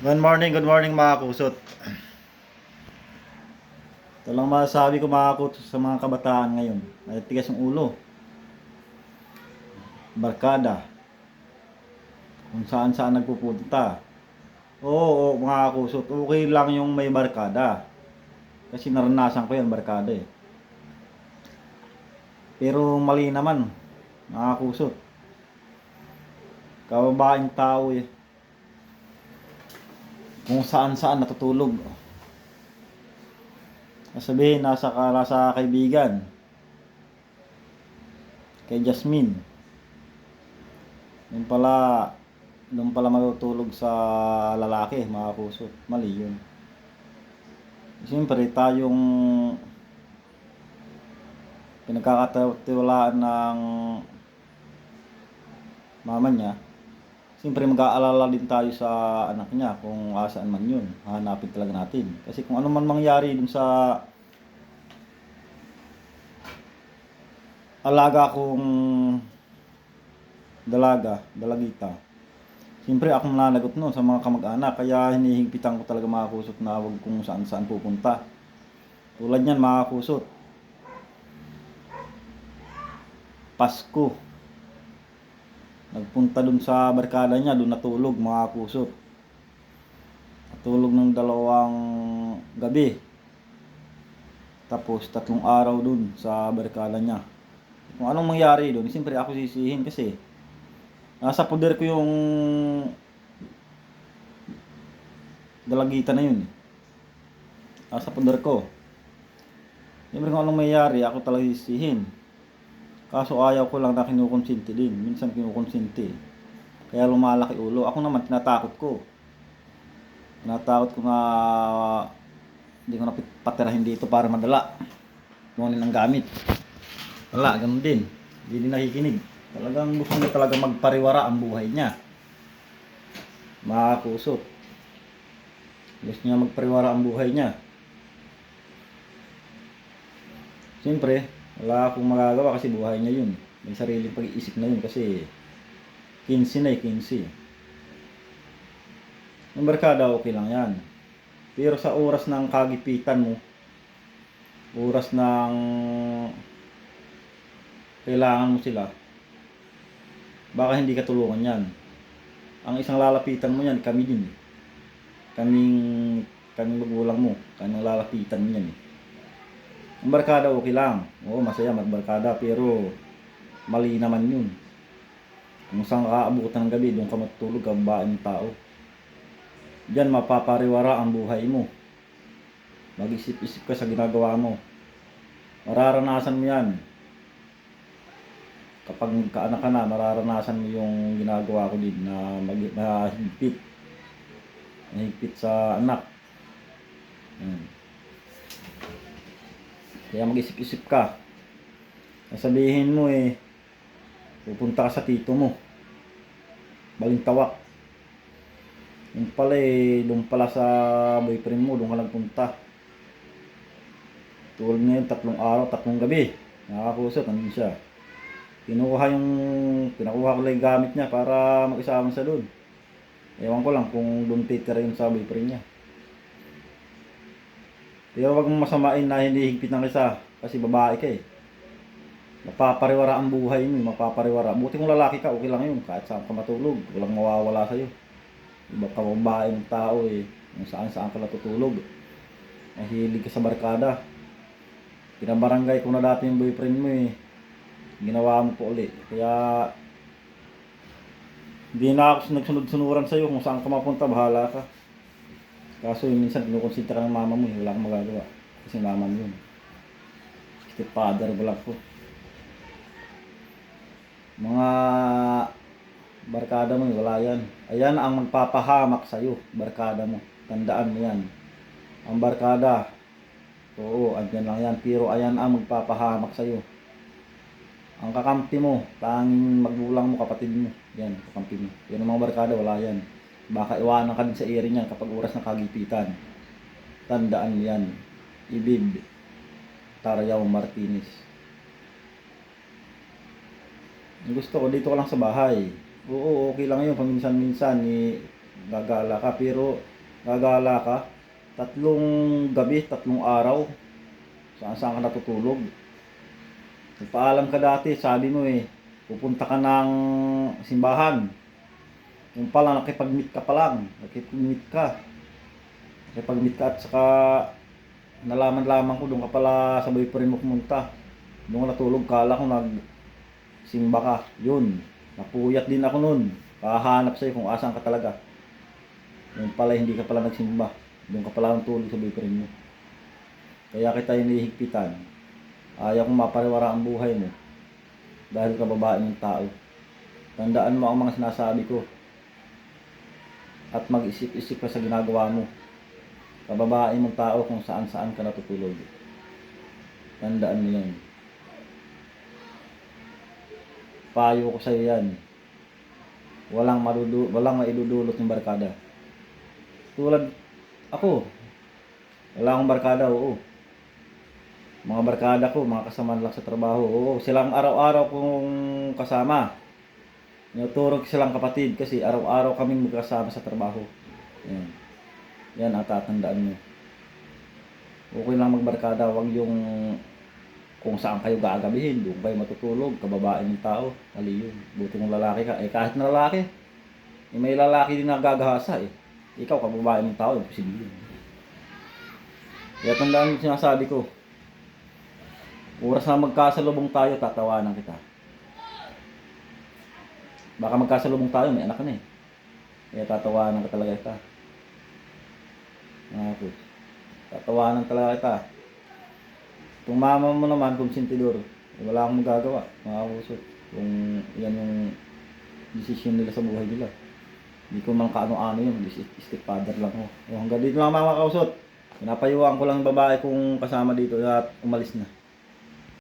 Good morning, good morning mga kusot. Ito lang masasabi ko mga kusot sa mga kabataan ngayon. Ay tigas yung ulo. Barkada. Kung saan saan nagpupunta. Oo, oo mga kusot. Okay lang yung may barkada. Kasi naranasan ko yan barkada eh. Pero mali naman mga kusot. Kababaeng tao eh kung saan saan natutulog. Sabihin, nasa ka, nasa kaibigan. Kay Jasmine. Doon pala, doon pala matutulog sa lalaki, mga puso. Mali yun. Siyempre, tayong pinagkakatiwalaan ng mama niya, Siyempre mag-aalala din tayo sa anak niya kung asaan man yun. Hanapin talaga natin. Kasi kung ano man mangyari dun sa alaga kong dalaga, dalagita. Siyempre ako mananagot nun sa mga kamag-anak. Kaya hinihigpitan ko talaga mga kusot na huwag kung saan saan pupunta. Tulad yan mga kusot. Pasko. Nagpunta dun sa barkada niya, dun natulog mga kusot. Natulog ng dalawang gabi. Tapos tatlong araw dun sa barkada niya. Kung anong mangyari dun, siyempre ako sisihin kasi nasa poder ko yung dalagita na yun. Nasa poder ko. Siyempre kung anong mangyari, ako talaga sisihin. Kaso ayaw ko lang na kinukonsinti din. Minsan kinukonsinti. Kaya lumalaki ulo. Ako naman tinatakot ko. Tinatakot ko na hindi ko na patirahin dito para madala. Kunin ng gamit. Wala, ganun din. Hindi din nakikinig. Talagang gusto niya talaga magpariwara ang buhay niya. Mga kusot. Gusto niya magpariwara ang buhay niya. Siyempre, wala akong magagawa kasi buhay niya yun. May sariling pag-iisip na yun kasi 15 na eh, 15. Yung barkada, okay lang yan. Pero sa oras ng kagipitan mo, oras ng kailangan mo sila, baka hindi ka tulungan yan. Ang isang lalapitan mo yan, kami din. eh. Kaming, kaming magulang mo, kaming lalapitan mo yan eh. Barkada okay lang. Oo, masaya magbarkada pero mali naman yun. Kung saan ka ng gabi, doon ka matutulog, ang bain ng tao. Diyan mapapariwara ang buhay mo. Mag-isip-isip ka sa ginagawa mo. Mararanasan mo yan. Kapag kaanak ka na, mararanasan mo yung ginagawa ko din na, mag. Na higpit sa anak. Hmm. Kaya mag-isip-isip ka. Sasabihin mo eh, pupunta ka sa tito mo. Balintawak. Yung pala eh, doon pala sa boyfriend mo, doon ka nagpunta. Tulad ngayon, tatlong araw, tatlong gabi. Nakakakusot, nandun siya. Kinuha yung, pinakuha ko lang yung gamit niya para mag-isama sa doon. Ewan ko lang kung doon titira yun sa boyfriend niya. Pero wag mong masamain na hindi higpit ng isa kasi babae ka eh. Mapapariwara ang buhay mo, mapapariwara. Buti kung lalaki ka, okay lang yun. Kahit saan ka matulog, walang mawawala sa'yo. Iba ka babae ng tao eh. Kung saan saan ka natutulog. Mahilig ka sa barkada. Pinabarangay ko na dati yung boyfriend mo eh. Ginawa mo po uli. Kaya hindi na ako nagsunod-sunuran sa'yo kung saan ka mapunta, bahala ka. Kaso yung minsan kinukonsinta ka ng mama mo, wala kang magagawa. Kasi mama mo yun. Step father, wala ko. Mga barkada mo, wala yan. Ayan ang magpapahamak sa'yo, barkada mo. Tandaan mo yan. Ang barkada, oo, andyan lang yan. Pero ayan ang magpapahamak sa'yo. Ang kakampi mo, tanging magulang mo, kapatid mo. Yan, kakampi mo. Yan ang mga barkada, wala yan. Baka iwanan ka din sa area niyan kapag oras ng kagipitan. Tandaan yan. Ibib. Tarayaw Martinez. Gusto ko dito ka lang sa bahay. Oo, okay lang yun. Paminsan-minsan, eh, gagala ka. Pero gagala ka, tatlong gabi, tatlong araw, saan saan ka natutulog. Nagpaalam ka dati, sabi mo eh, pupunta ka ng simbahan. Yung pala, nakipag-meet ka pa lang, nakipag-meet ka. Nakipag-meet ka at saka nalaman lamang ko, doon ka pala sa boyfriend mo pumunta. Doon ka natulog, kala ko nag simba ka. Yun, napuyat din ako nun. Kahanap sa'yo kung asan ka talaga. Yung pala hindi ka pala nagsimba. Doon ka pala natulog sa boyfriend mo. Kaya kita hinihigpitan. Ayaw kong mapariwara ang buhay mo. Dahil ka babae ng tao. Tandaan mo ang mga sinasabi ko. At mag-isip-isip ka sa ginagawa mo. Kababae mong tao kung saan saan ka natutulog. Tandaan mo yan. Payo ko sa iyo yan. Walang madudu walang maidudulot ng barkada. Tulad ako. Wala akong barkada, oo. Mga barkada ko, mga kasama lang sa trabaho. Oo, silang araw-araw kong kasama. Tinuturo ko silang kapatid kasi araw-araw kaming magkasama sa trabaho. Yan. Yan ang tatandaan mo. Okay lang magbarkada, wag yung kung saan kayo gagabihin, doon kayo matutulog, kababae ng tao, mali yun. Buti ng lalaki ka. Eh kahit na lalaki, eh, may lalaki din na gagahasa eh. Ikaw, kababae ng tao, imposible yun. Kaya tandaan yung sinasabi ko. Oras na magkasalubong tayo, tatawanan kita. Baka magkasalubong tayo, may anak ka na eh. Kaya tatawanan ka talaga kita. Ako. Tatawanan talaga kita. Kung mama mo naman, kung sintidor, eh, wala akong magagawa, mga kusot. Kung yan yung desisyon nila sa buhay nila. Hindi ko man kaano-ano yun, step father lang ako. O, hanggang dito lang mga kausot. Pinapayuhan ko lang babae kong kasama dito at umalis na.